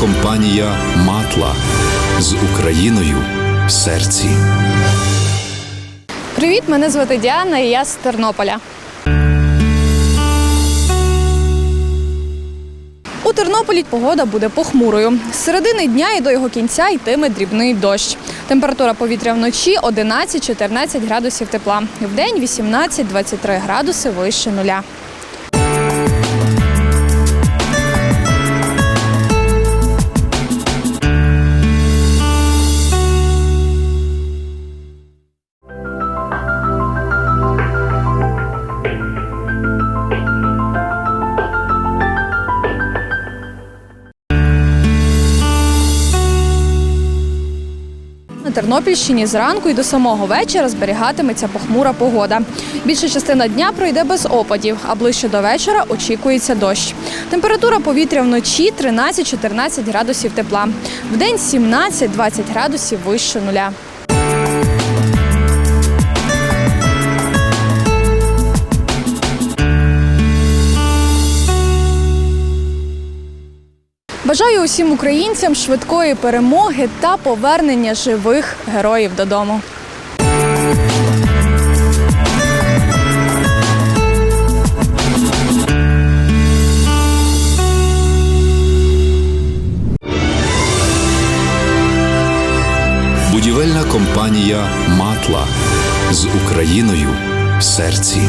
компанія Матла з Україною в серці. Привіт, мене звати Діана і я з Тернополя. У Тернополі погода буде похмурою. З середини дня і до його кінця йтиме дрібний дощ. Температура повітря вночі 11-14 градусів тепла. Вдень 18-23 градуси вище нуля. На Тернопільщині зранку і до самого вечора зберігатиметься похмура погода. Більша частина дня пройде без опадів, а ближче до вечора очікується дощ. Температура повітря вночі 13-14 градусів тепла. Вдень 17-20 градусів вище нуля. Бажаю усім українцям швидкої перемоги та повернення живих героїв додому. Будівельна компанія Матла з Україною в серці.